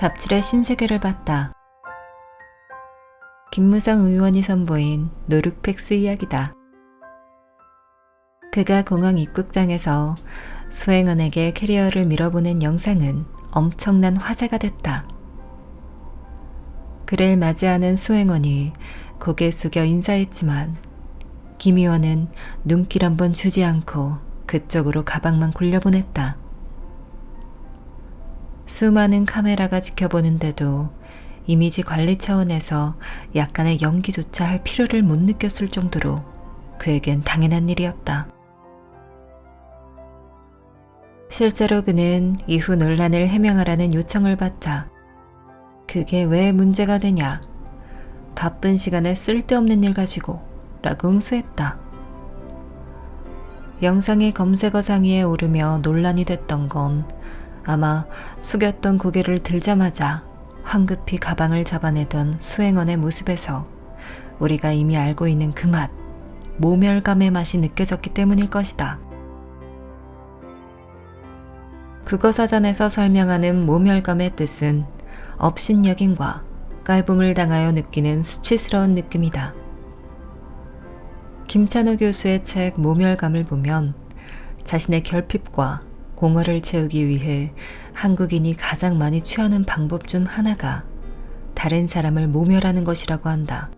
갑질의 신세계를 봤다. 김무성 의원이 선보인 노룩팩스 이야기다. 그가 공항 입국장에서 수행원에게 캐리어를 밀어보낸 영상은 엄청난 화제가 됐다. 그를 맞이하는 수행원이 고개 숙여 인사했지만 김 의원은 눈길 한번 주지 않고 그쪽으로 가방만 굴려보냈다. 수많은 카메라가 지켜보는데도 이미지 관리 차원에서 약간의 연기조차 할 필요를 못 느꼈을 정도로 그에겐 당연한 일이었다. 실제로 그는 이후 논란을 해명하라는 요청을 받자 그게 왜 문제가 되냐? 바쁜 시간에 쓸데없는 일 가지고 라고 응수했다. 영상의 검색어 상위에 오르며 논란이 됐던 건 아마 숙였던 고개를 들자마자 황급히 가방을 잡아내던 수행원의 모습에서 우리가 이미 알고 있는 그 맛, 모멸감의 맛이 느껴졌기 때문일 것이다. 국어사전에서 설명하는 모멸감의 뜻은 업신여김과 깔봄을 당하여 느끼는 수치스러운 느낌이다. 김찬호 교수의 책 모멸감을 보면 자신의 결핍과 공허를 채우기 위해 한국인이 가장 많이 취하는 방법 중 하나가 다른 사람을 모멸하는 것이라고 한다.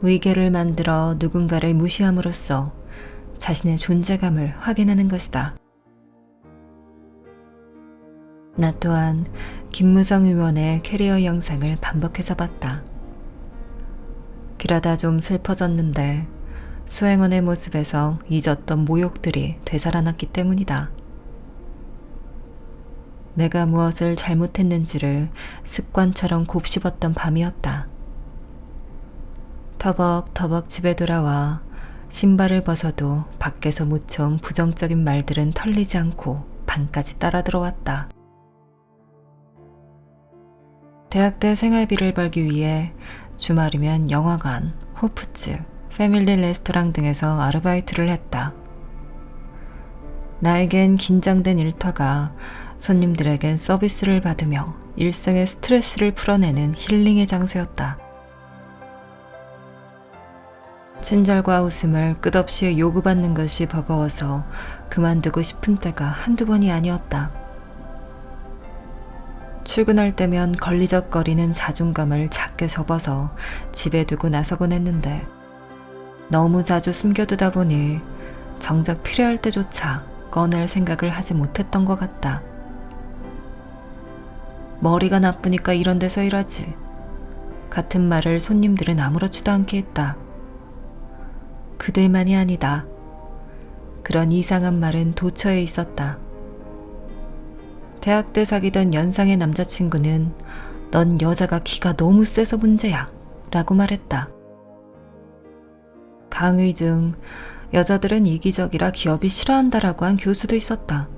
위계를 만들어 누군가를 무시함으로써 자신의 존재감을 확인하는 것이다. 나 또한 김무성 의원의 캐리어 영상을 반복해서 봤다. 그러다 좀 슬퍼졌는데 수행원의 모습에서 잊었던 모욕들이 되살아났기 때문이다. 내가 무엇을 잘못했는지를 습관처럼 곱씹었던 밤이었다. 터벅터벅 집에 돌아와 신발을 벗어도 밖에서 묻혀온 부정적인 말들은 털리지 않고 방까지 따라 들어왔다. 대학 때 생활비를 벌기 위해 주말이면 영화관, 호프집, 패밀리 레스토랑 등에서 아르바이트를 했다. 나에겐 긴장된 일터가 손님들에겐 서비스를 받으며 일상의 스트레스를 풀어내는 힐링의 장소였다. 친절과 웃음을 끝없이 요구받는 것이 버거워서 그만두고 싶은 때가 한두 번이 아니었다. 출근할 때면 걸리적거리는 자존감을 작게 접어서 집에 두고 나서곤 했는데 너무 자주 숨겨두다 보니 정작 필요할 때조차 꺼낼 생각을 하지 못했던 것 같다. 머리가 나쁘니까 이런 데서 일하지. 같은 말을 손님들은 아무렇지도 않게 했다. 그들만이 아니다. 그런 이상한 말은 도처에 있었다. 대학 때 사귀던 연상의 남자친구는 넌 여자가 기가 너무 세서 문제야 라고 말했다. 강의 중 여자들은 이기적이라 기업이 싫어한다라고 한 교수도 있었다.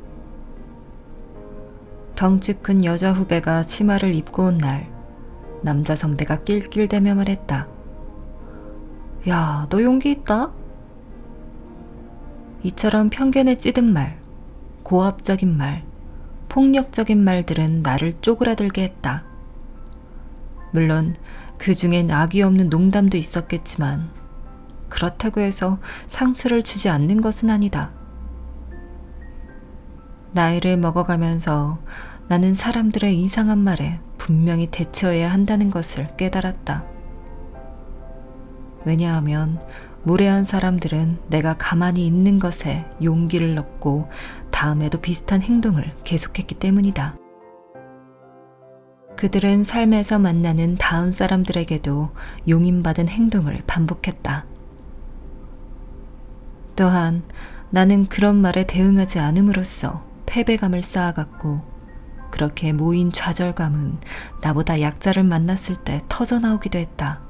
덩치 큰 여자 후배가 치마를 입고 온 날, 남자 선배가 낄낄대며 말했다. 야, 너 용기 있다? 이처럼 편견에 찌든 말, 고압적인 말, 폭력적인 말들은 나를 쪼그라들게 했다. 물론 그 중엔 악이 없는 농담도 있었겠지만 그렇다고 해서 상처를 주지 않는 것은 아니다. 나이를 먹어가면서 나는 사람들의 이상한 말에 분명히 대처해야 한다는 것을 깨달았다. 왜냐하면 무례한 사람들은 내가 가만히 있는 것에 용기를 넣고 다음에도 비슷한 행동을 계속했기 때문이다. 그들은 삶에서 만나는 다음 사람들에게도 용인받은 행동을 반복했다. 또한 나는 그런 말에 대응하지 않음으로써 패배감을 쌓아갔고 그렇게 모인 좌절감은 나보다 약자를 만났을 때 터져나오기도 했다.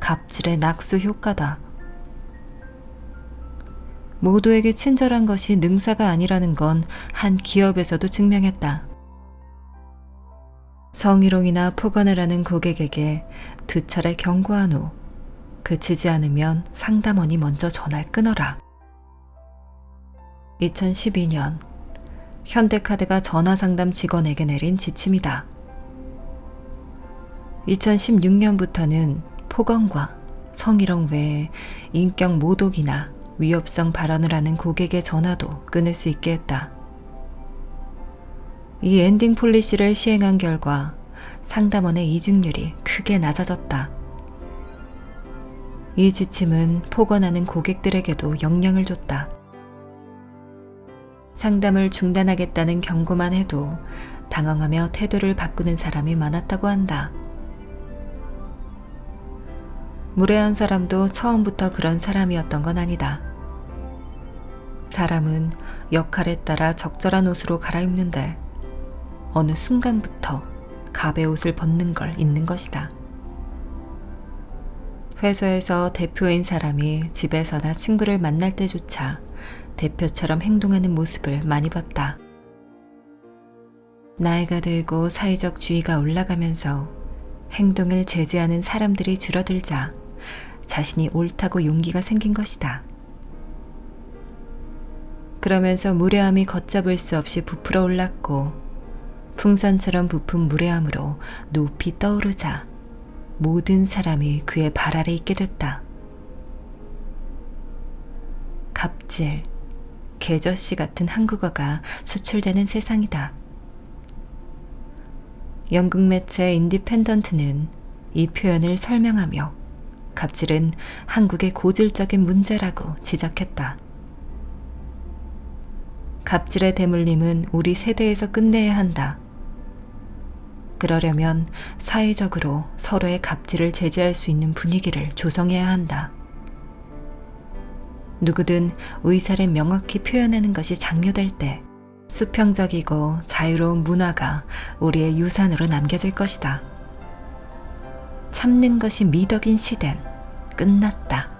갑질의 낙수 효과다. 모두에게 친절한 것이 능사가 아니라는 건 한 기업에서도 증명했다. 성희롱이나 폭언을 하는 고객에게 두 차례 경고한 후 그치지 않으면 상담원이 먼저 전화를 끊어라. 2012년 현대카드가 전화 상담 직원에게 내린 지침이다. 2016년부터는 폭언과 성희롱 외에 인격 모독이나 위협성 발언을 하는 고객의 전화도 끊을 수 있게 했다. 이 엔딩 폴리시를 시행한 결과 상담원의 이직률이 크게 낮아졌다. 이 지침은 폭언하는 고객들에게도 영향을 줬다. 상담을 중단하겠다는 경고만 해도 당황하며 태도를 바꾸는 사람이 많았다고 한다. 무례한 사람도 처음부터 그런 사람이었던 건 아니다. 사람은 역할에 따라 적절한 옷으로 갈아입는데 어느 순간부터 갑의 옷을 벗는 걸 잊는 것이다. 회사에서 대표인 사람이 집에서나 친구를 만날 때조차 대표처럼 행동하는 모습을 많이 봤다. 나이가 들고 사회적 주의가 올라가면서 행동을 제재하는 사람들이 줄어들자 자신이 옳다고 용기가 생긴 것이다. 그러면서 무례함이 걷잡을 수 없이 부풀어 올랐고 풍선처럼 부푼 무례함으로 높이 떠오르자 모든 사람이 그의 발 아래 있게 됐다. 갑질, 개저씨 같은 한국어가 수출되는 세상이다. 영국 매체 인디펜던트는 이 표현을 설명하며 갑질은 한국의 고질적인 문제라고 지적했다. 갑질의 대물림은 우리 세대에서 끝내야 한다. 그러려면 사회적으로 서로의 갑질을 제재할 수 있는 분위기를 조성해야 한다. 누구든 의사를 명확히 표현하는 것이 장려될 때 수평적이고 자유로운 문화가 우리의 유산으로 남겨질 것이다. 참는 것이 미덕인 시대는 끝났다.